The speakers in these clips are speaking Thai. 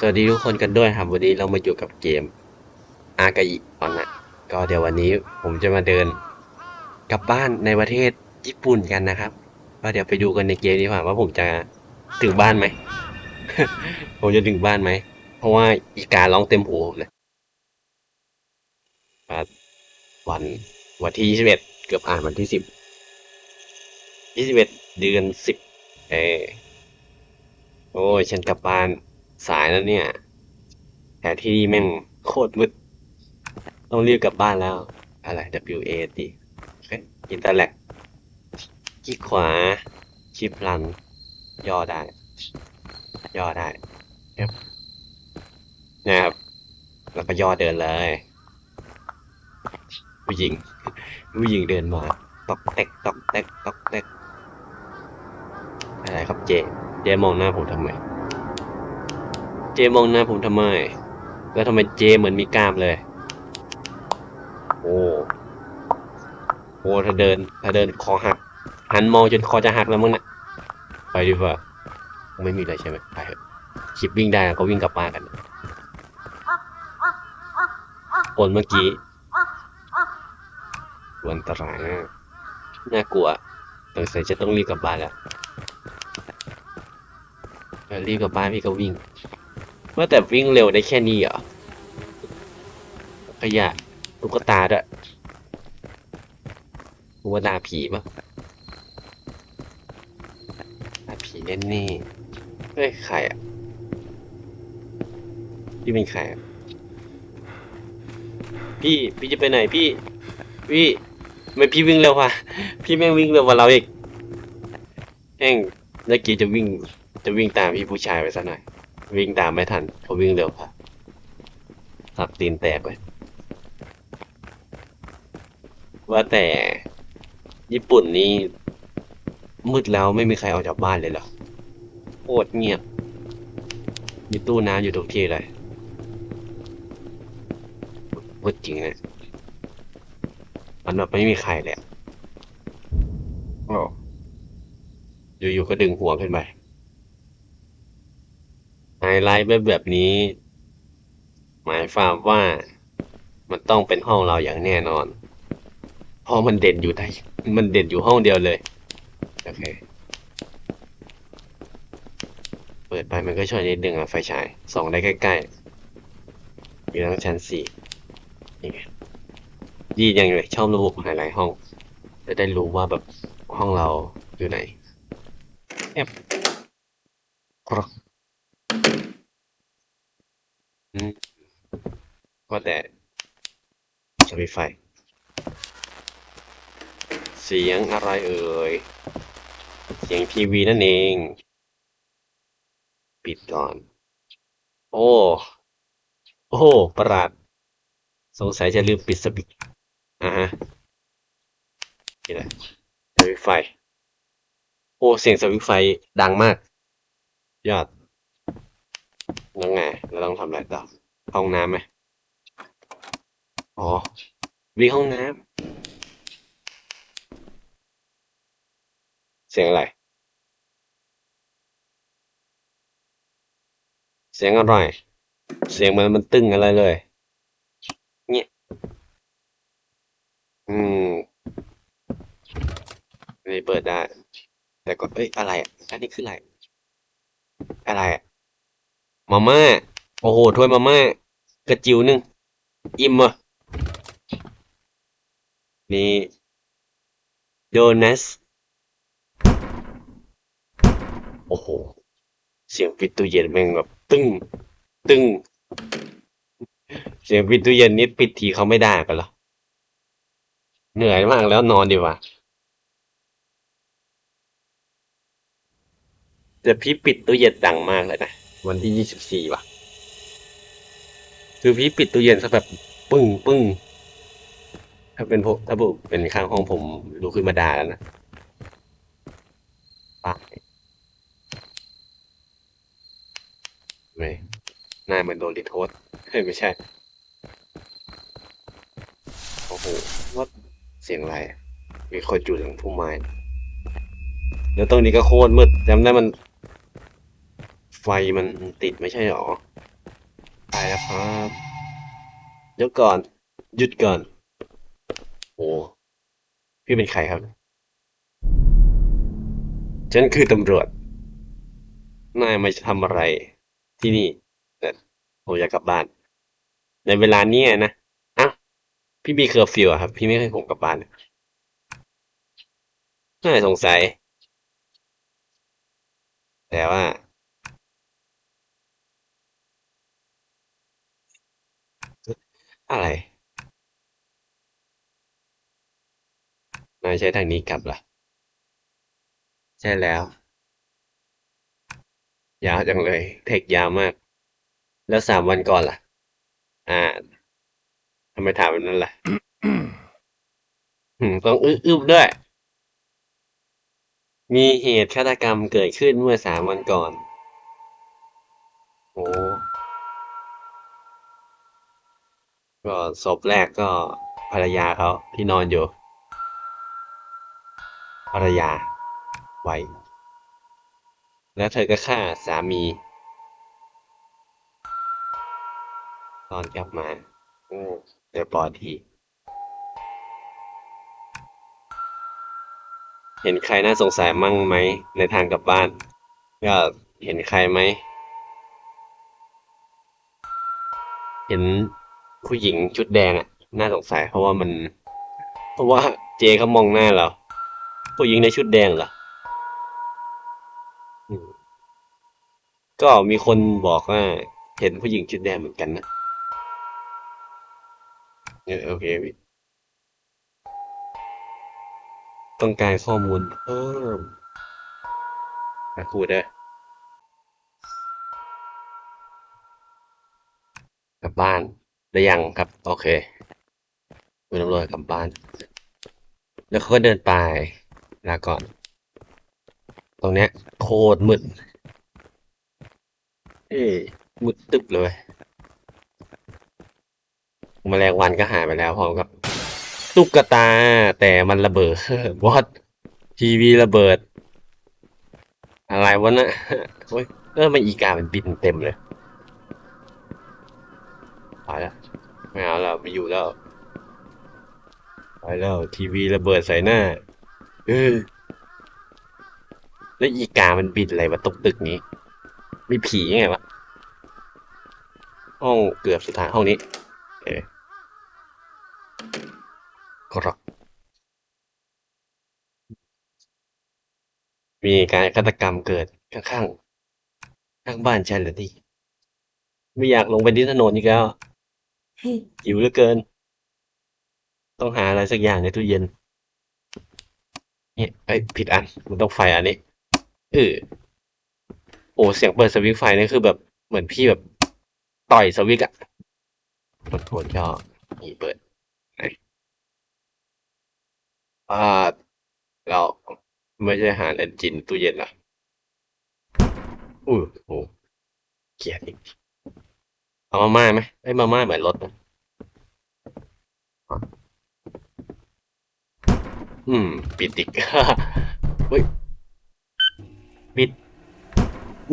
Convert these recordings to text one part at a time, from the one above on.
สวัสดีทุกคนกันด้วยครับวันนี้เรามาอยู่กับเกมอากาอิออนนะก็เดี๋ยววันนี้ผมจะมาเดินกลับบ้านในประเทศญี่ปุ่นกันนะครับก็เดี๋ยวไปดูกันในเกมดีกว่าว่าผมจะถึงบ้านไหม ผมจะถึงบ้านไหม เพราะว่าอีการ้องเต็มหูเลยวันวันที่ยี่สิบเอ็ดเกือบอ่านวันที่สิบยี่สิบเอ็ดเดือนสิบเออโอ้ยฉันกลับบ้าน สายแล้วเนี่ย แต่ที่นี่แม่งโคตรมืด ต้องรีบกลับบ้านแล้ว อะไร W A T อินเตอร์แลกคลิกขวาชิปลัน ย่อได้ ย่อได้ครับนะครับ แล้วก็ย่อเดินเลย ผู้หญิง ผู้หญิงเดินมา ตอกแตกตอกแตกตอกแตกอะไรครับเจ เจมองหน้าผมทำไม เจมองหน้าผมทำไม แล้วทำไมเจเหมือนมีกล้ามเลย โอ้โหถ้าเดิน ถ้าเดินคอหัก หันมองจนคอจะหักแล้วมึงน่ะไปดีกว่าไม่มีอะไรใช่ไหมไปเถอะคลิปวิ่งได้ก็วิ่งกลับมากันคนเมื่อกี้อันตรายนะน่ากลัวสงสัยจะต้องรีบกลับบ้านแล้วรีบกลับบ้านพี่ก็วิ่ง ว่าแต่วิ่งเร็วได้แค่นี้เหรอขยะตุ๊กตาด้วยตุ๊กตาผีปะตาผีแน่แน่เฮ้ยใครอะพี่เป็นใครอะพี่พี่จะไปไหนพี่ พี่ไม่พี่วิ่งเร็วว่ะพี่แม่งวิ่งเร็วกว่าเราอีกแม่งเมื่อกี้จะวิ่งจะวิ่งตามพี่ผู้ชายไปซะหน่อย วิ่งตามไม่ทันเขาวิ่งเร็วค่ะสับตีนแตกเลยว่าแต่ญี่ปุ่นนี่มืดแล้วไม่มีใครออกจากบ้านเลยเหรอโคตรเงียบ มีตู้น้ำอยู่ทุกที่เลยมืดจริงเลยมันแบบไม่มีใครเลยอะโอ้อยู่ๆก็ดึงหัวขึ้นไป ไฮไลท์แบบแบบนี้ หมายความว่ามันต้องเป็นห้องเราอย่างแน่นอนเพราะมันเด่นอยู่ได้มันเด่นอยู่ห้องเดียวเลย โอเค เปิดไปมันก็ช่วยนิดนึงอะไฟฉายส่องได้ใกล้ๆอยู่ทั้งชั้นสี่นี่ไงดีอย่างเลยชอบระบบไฮไลท์ห้อง จะได้รู้ว่าแบบห้องเราอยู่ไหนแอบกรอก ก็แต่สวิตช์ไฟเสียงอะไรเอ่ย เสียงทีวีนั่นเอง ปิดก่อน โอ้ โอ้ประหลาด สงสัยจะลืมปิดสวิตอ่าฮะนี่แหละสวิตไฟ โอ้ เสียงสวิตไฟดังมาก ยอด แล้วไง เราต้องทำอะไรต่อห้องน้ำไหมอ๋อวิ่งห้องน้ำเสียงอะไร เสียงอะไร เสียงมันมันตึงอะไรเลยเนี่ยอืมนี่เปิดได้ แต่ก็เอ้ยอะไรอะอันนี้คืออะไร อะไรอะ มาม่า โอ้โห ถ้วยมาม่ากระจิ๋วหนึ่ง อิ่มอะ นี่ โดนัส โอ้โห เสียงปิดตู้เย็นแม่งแบบ ตึ้ง ตึ้ง เสียงปิดตู้เย็นนี่ปิดทีเขาไม่ได้กันหรอ เหนื่อยมากแล้วนอนดีกว่าแต่พี่ปิดตู้เย็นดังมากเลยนะ วันที่ยี่สิบสี่ว่ะ คือพี่ปิดตู้เย็นซะแบบปึ้งปึ้งถ้าเป็นผมถ้าผมเป็นข้างห้องผมลุกขึ้นมาด่าแล้วนะปะไม่นาเหมือนโดนลิโทษเฮ้ยไม่ใช่ โอ้โหว่าเสียงอะไร มีคนจุดหลังพุ่มไม้แล้วตรงนี้ก็โคตรมืดจำได้มัน ไฟมันติดไม่ใช่หรอ ไปแล้วครับ เดี๋ยวก่อน หยุดก่อน โอ้พี่เป็นใครครับ ฉันคือตำรวจ นายมาทำอะไรที่นี่ แต่ผมอยากกลับบ้าน ในเวลานี้นะอ้าวพี่มีเคอร์ฟิวอะครับ พี่ไม่ให้ผมกลับบ้านน่าสงสัย แต่ว่า อะไรนายใช้ทางนี้กลับเหรอใช่แล้ว ยาวจังเลย เทคยาวมาก แล้วสามวันก่อนล่ะ อ่าทำไมถามแบบนั้นล่ะอืมต้องอึอึบด้วย มีเหตุฆาตกรรมเกิดขึ้นเมื่อสามวันก่อน ก็ศพแรกก็ภรรยาเขาที่นอนอยู่ ภรรยาไว้แล้วเธอก็ฆ่าสามี ตอนกลับมาโอ้เรียบร้อยที เห็นใครน่าสงสัยมั่งไหม ในทางกลับบ้าน ก็เห็นใครไหม เห็น ผู้หญิงชุดแดงอะน่าสงสัยเพราะว่ามัน เพราะว่าเจเขามองหน้าเรา ผู้หญิงในชุดแดงเหรอก็มีคนบอกว่า เห็นผู้หญิงชุดแดงเหมือนกันนะเออโอเคพี่ต้องการข้อมูลเพิ่มนะครูเด้อกลับบ้าน ได้ยังครับ โอเคคุณตำรวจกลับบ้าน แล้วเขาก็เดินไปลาก่อน ตรงเนี้ย โคตรมืดเอ้ยมืดตึ๊บเลยแมลงวันก็หายไปแล้วพร้อมกับตุ๊กตา แต่มันระเบิดวอดทีวีระเบิด อะไรวะนะโอ้ยเออมันอีกามันบินเต็มเลยไปแล้ว ไม่เอาแล้วไม่อยู่แล้วไปแล้วทีวีระเบิดใส่หน้าเออแล้วอีกามันบินอะไรมาตกตึกนี้ มีผียังไงวะห้องเกือบสุดท้ายห้องนี้เออครับมีการฆาตกรรมเกิดข้างๆข้างบ้านฉันเหรอนี่ไม่อยากลงไปที่ถนนอีกแล้ว หิวเหลือเกิน ต้องหาอะไรสักอย่างในตู้เย็นเนี่ยเอ้ยผิดอัน มันต้องไฟอันนี้เออโอ้เสียงเปิดสวิตช์ไฟนี่คือแบบเหมือนพี่แบบต่อยสวิตช์อะกดโทนย่อนี่เปิดอ่าเราไม่ใช่หาเอนจินตู้เย็นหรออู้โหเกียดอีก เอามาม่าไหมไอ้ยมาม่าเหมือนรถนะอืม ปิดอีกเฮ้ยปิด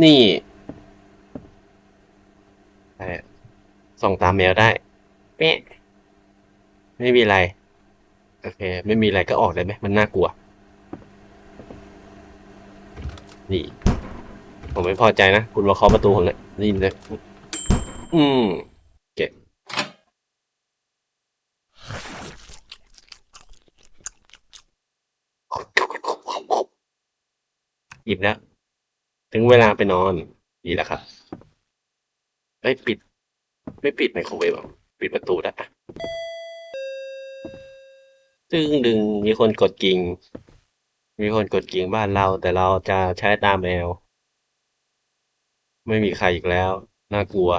นี่อะไรอะส่องตามแมวได้ เป๊ะ ไม่มีอะไร โอเค ไม่มีอะไรก็ออกได้ไหม มันน่ากลัว นี่ ผมไม่พอใจนะ คุณมาเคาะประตูผมเลยได้ยินเลย อืมเก็บหยิบแล้ว ถึงเวลาไปนอน ดีแล้วครับเอ้ยปิด ไม่ปิดไมโครเวฟหรอปิดประตูได้อะซึ่งดึงมีคนกดกิ่ง มีคนกดกิ่งบ้านเรา แต่เราจะใช้ตามแมว ไม่มีใครอีกแล้ว น่ากลัว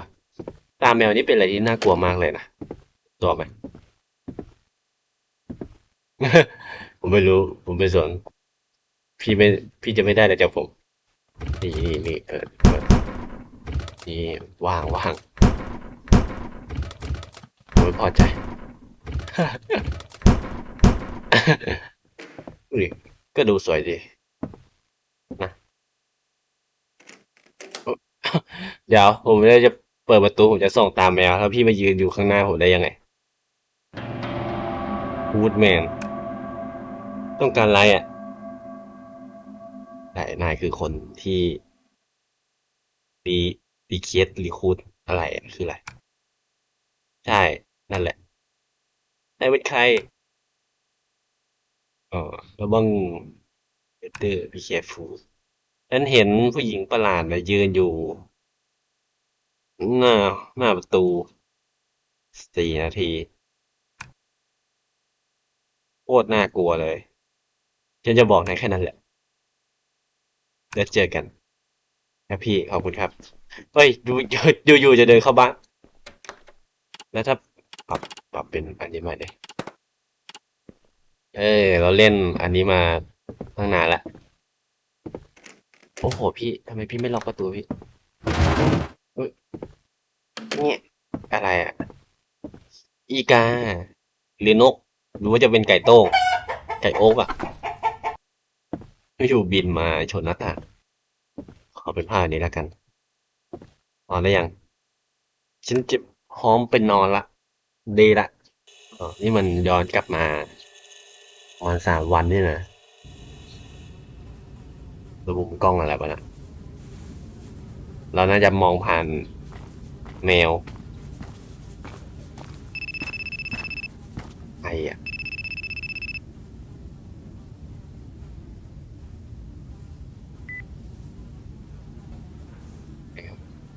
ตาแมวนี่เป็นอะไรที่น่ากลัวมากเลยนะตัวไหม ผมไม่รู้ ผมไม่สน พี่ไม่ พี่จะไม่ได้อะไรจากผม นี่นี่นี่เปิดเปิดนี่ว่างว่างผมไม่พอใจก็ดูสวยดีนะ เดี๋ยวผมไม่ได้จะ เปิดประตูผมจะส่องตามแมวแล้วพี่มายืนอยู่ข้างหน้าผมได้ยังไงวูดแมนต้องการอะไรอะแต่นายคือคนที่รีรีเคสรีคูดอะไรคืออะไร ใช่ นั่นแหละนายเป็นใครอ๋อระวังเดอร์พีเคฟูฉันเห็นผู้หญิงประหลาดนะยืนอยู่ หน้าหน้าประตูสี่นาที โคตรน่ากลัวเลยฉันจะบอกนายแค่นั้นแหละ แล้วเจอกันครับพี่ขอบคุณครับ เฮ้ยอยู่อยู่อยู่จะเดินเข้าบ้าน แล้วถ้าปรับปรับเป็นอันนี้ใหม่เลยเออเราเล่นอันนี้มาตั้งนานละ โอ้โหพี่ทำไมพี่ไม่ล็อกประตูพี่ เนี่ยอะไรอะ อีกา หรือนก หรือว่าจะเป็นไก่โต้งไก่โอ๊กอะอยู่บินมาชนหน้าต่างขอเป็นผ้านี้แล้วกันนอนได้ยัง ฉันจะพร้อมเป็นนอนละดีละอ๋อนี่มันย้อนกลับมาประมาณสามวันนี่นะระบบกล้องอะไรปะนะ เราน่าจะมองผ่านแมวไออะ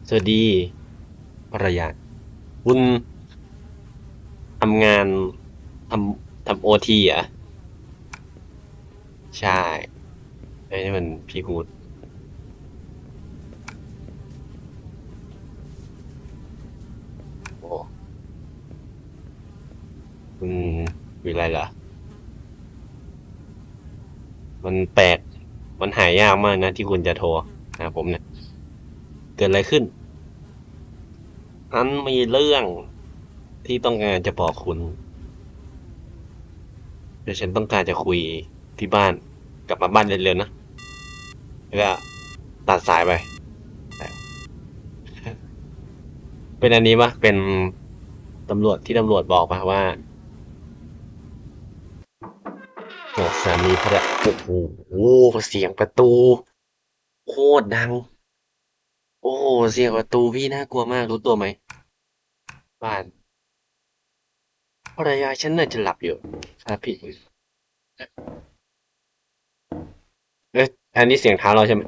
สวัสดีภรรยาคุณทำงานทำทำโอทีอะ ใช่ไอ้นี่มันพี่ฮูดโอ้ คุณมีอะไรเหรอมันแปลก มันหายยากมากนะที่คุณจะโทรหาผมเนี่ย เกิดอะไรขึ้น อันมีเรื่องที่ต้องการจะบอกคุณเดี๋ยวฉันต้องการจะคุยที่บ้าน กลับมาบ้านเร็วๆนะ แล้วก็ตัดสายไป เป็นอันนี้ปะเป็นตำรวจที่ตำรวจบอกปะว่าามีภรรยาโอ้โหเสียงประตู โคตรดัง โอ้เสียงประตูพี่น่ากลัวมากรู้ตัวไหมบ้านภรรยาฉันน่าจะหลับอยู่ครับพี่เอ้ยอันนี้เสียงเท้าเราใช่ไหม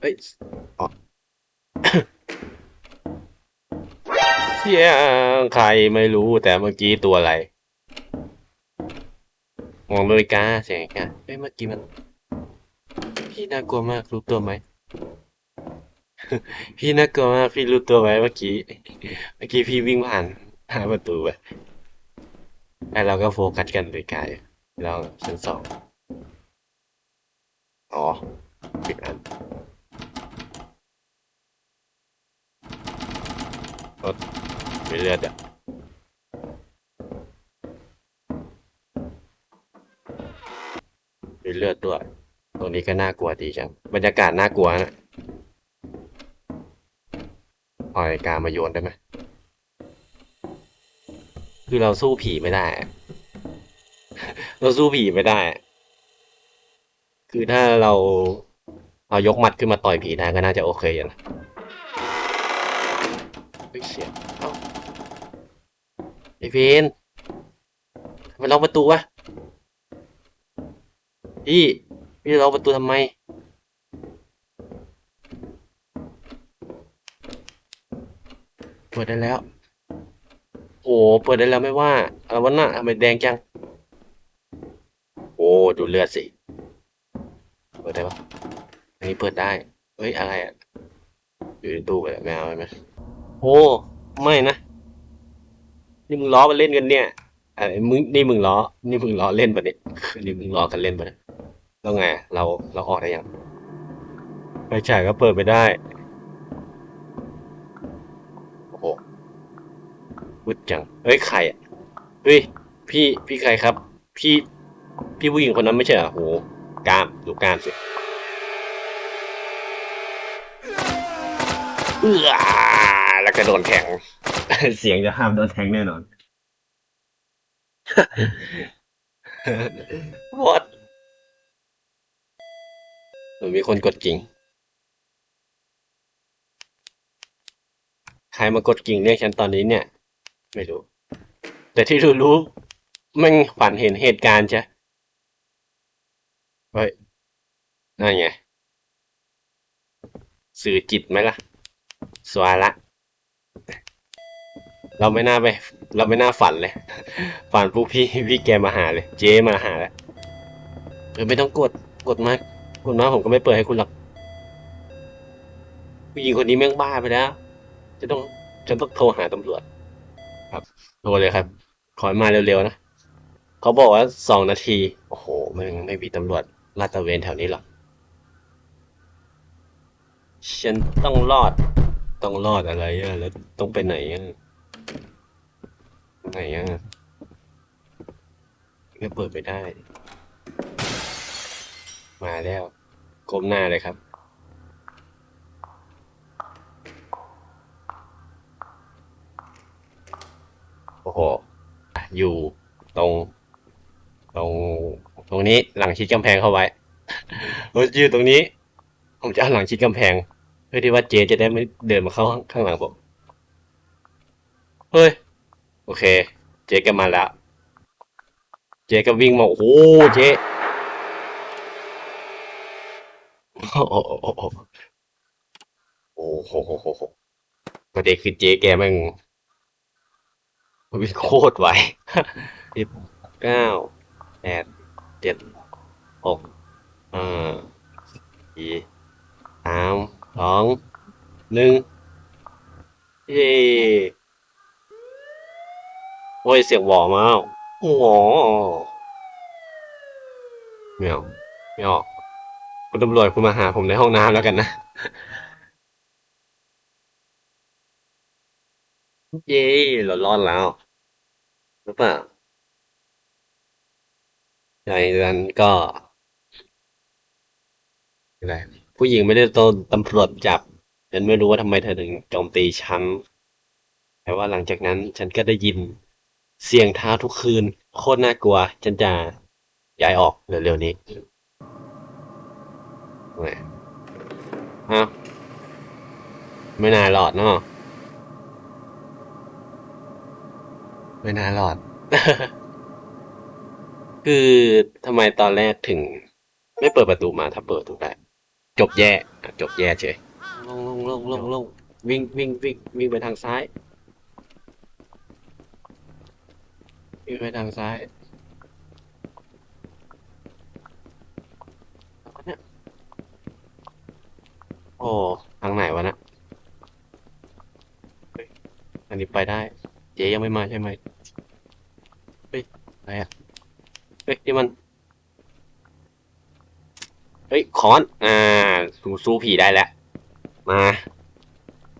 เอ้ยอ๋อเสียงใครไม่รู้แต่เมื่อกี้ตัวอะไร มองนาฬิกาเสียงกาเอ้ยเมื่อกี้มัน พี่น่ากลัวมากรู้ตัวไหม พี่น่ากลัวมากพี่รู้ตัวไหมเมื่อกี้ เมื่อกี้พี่วิ่งผ่านหน้าประตูไปแล้วเราก็โฟกัสกันนาฬิกายู่แล้วชั้นสองอ๋อปิดอันรถมีเลือดอะ เลือดด้วย ตรงนี้ก็น่ากลัวดีจัง บรรยากาศน่ากลัวนะเอานาฬิกามาโยนได้ไหมคือเราสู้ผีไม่ได้ เราสู้ผีไม่ได้ คือถ้าเราเอายกหมัดขึ้นมาต่อยผีได้ก็น่าจะโอเคอยู่นะเฮ้เสียไอ้เพนทำไมล็อกประตูวะ พี่พี่จะล็อกประตูทำไม เปิดได้แล้ว โอ้เปิดได้แล้วไม่ว่าอะไรวะน่ะทำไมแดงจัง โอ้ดูเลือดสิ เปิดได้ปะอันนี้เปิดได้ เฮ้ย อะไรอะ อยู่ในตู้ไปแล้วไม่เอาไหมโอ้ไม่นะ นี่มึงล้อมาเล่นกันเนี่ยไอะไรมึงนี่มึงล้อ นี่มึงล้อเล่นปะเนี่ยนี่มึงล้อกันเล่นปะเนี่ย แล้วไง เราเราออกได้ยังไฟฉายก็เปิดไม่ได้ โอ้โหมืดจังเฮ้ยใครอะเฮ้ยพี่พี่ใครครับ พี่พี่ผู้หญิงคนนั้นไม่ใช่เหรอโหกล้ามดูกล้ามสิเอื้อแล้วก็โดนแทงเสียงจะห้ามโดนแทงแน่นอน What หรือมีคนกดกิ่ง ใครมากดกิ่งเรียกฉันตอนนี้เนี่ย ไม่รู้ แต่ที่รู้รู้มันฝันเห็นเหตุการณ์ใช่เฮ้ยนั่นไง สื่อจิตไหมล่ะ สวาละ เราไม่น่าไป เราไม่น่าฝันเลย ฝันปุ๊บพี่พี่แกมาหาเลย เจ๊มาหาแล้วเออไม่ต้องกด กดมาก กดมาผมก็ไม่เปิดให้คุณหรอกผู้หญิงคนนี้แม่งบ้าไปแล้ว จะต้องจะต้องโทรหาตำรวจ ครับ โทรเลยครับ ขอให้มาเร็วๆนะเขาบอกว่าสองนาที โอ้โหมันไม่มีตำรวจลาดตระเวนแถวนี้หรอกฉันต้องรอด ต้องรอดอะไรอะแล้วต้องไปไหนอะไหนอะก็เปิดไปได้ มาแล้ว ก้มหน้าเลยครับ โอ้โห อยู่ตรง ตรง ตรงนี้หลังชิดกำแพงเข้าไว้รถยืนตรงนี้ ผมจะเอาหลังชิดกำแพง เพื่อที่ว่าเจจะได้ไม่เดินมาเข้าข้างหลังผมเฮ้ย โอเค เจก็มาแล้ว เจก็วิ่งมา โอ้โห เจ โอ้โหโอ้โหโหประเด็นคือเจ๊แกแม่งวิ่งโคตรไวสิบเก้าแปดเจ็ดหกห้าสี่สามสองหนึ่งเย้โอ้ยเสียงหวอมาแล้วโอ้โหไม่เอาไม่ออก คุณตำรวจคุณมาหาผมในห้องน้ำแล้วกันนะ เย้เรารอดแล้วหรือเปล่าจากนั้นก็อะไรผู้หญิงไม่ได้โดนตำรวจจับ ฉันไม่รู้ว่าทำไมเธอถึงโจมตีฉัน แต่ว่าหลังจากนั้นฉันก็ได้ยินเสียงเท้าทุกคืน โคตรน่ากลัว ฉันจะย้ายออกเร็วๆนี้ แหมเอ้าไม่น่ารอดเนาะไม่น่ารอด คือทำไมตอนแรกถึง ไม่เปิดประตูมาถ้าเปิดถูกได้ จบแย่อะจบแย่เฉยลงลงลงลงลงวิ่งวิ่งวิ่งวิ่งไปทางซ้ายวิ่งไปทางซ้ายแล้วก็เนี่ยโอ้ทางไหนวะนะอันนี้ไปได้ เจ๊ยังไม่มาใช่ไหมเฮ้ยอะไรอะเฮ้ยนี่มัน เฮ้ยคอน อ่า สู้สู้ผีได้แล้ว มา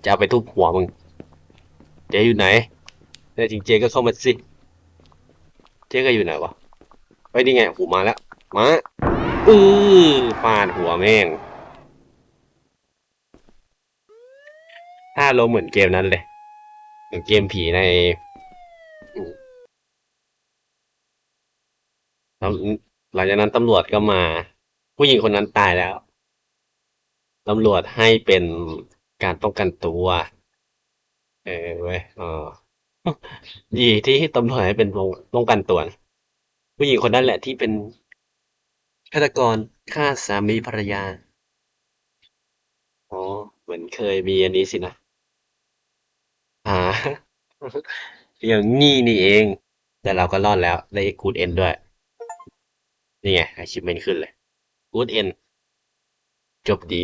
จะเอาไปทุบหัวมึง เจ๊อยู่ไหนแน่จริงเจ๊ก็เข้ามาสิ เจ๊ก็อยู่ไหนวะเฮ้ยนี่ไงหูมาแล้ว มา อือฟาดหัวแม่ง ถ้าลงเหมือนเกมนั้นเลยเหมือนเกมผีในหลังจากนั้นตำรวจก็มา ผู้หญิงคนนั้นตายแล้วตำรวจให้เป็นการป้องกันตัว เออเว้ยอ๋อดีที่ตำรวจให้เป็นป้องกันตัว ผู้หญิงคนนั้นแหละที่เป็นฆาตกรฆ่าสามีภรรยา อ๋อ เหมือนเคยมีอันนี้สินะ อ่าอย่างนี้นี่เอง แต่เราก็รอดแล้ว ได้ good end ด้วย นี่ไง achievement ขึ้นเลย good end จบดี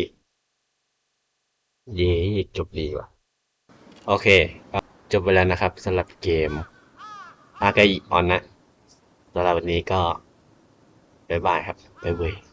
เย้จบดีว่ะ โอเคก็จบไปแล้วนะครับสำหรับเกมอากาอิออนนะสำหรับวันนี้ก็ บ๊ายบายครับ บ๊ายบาย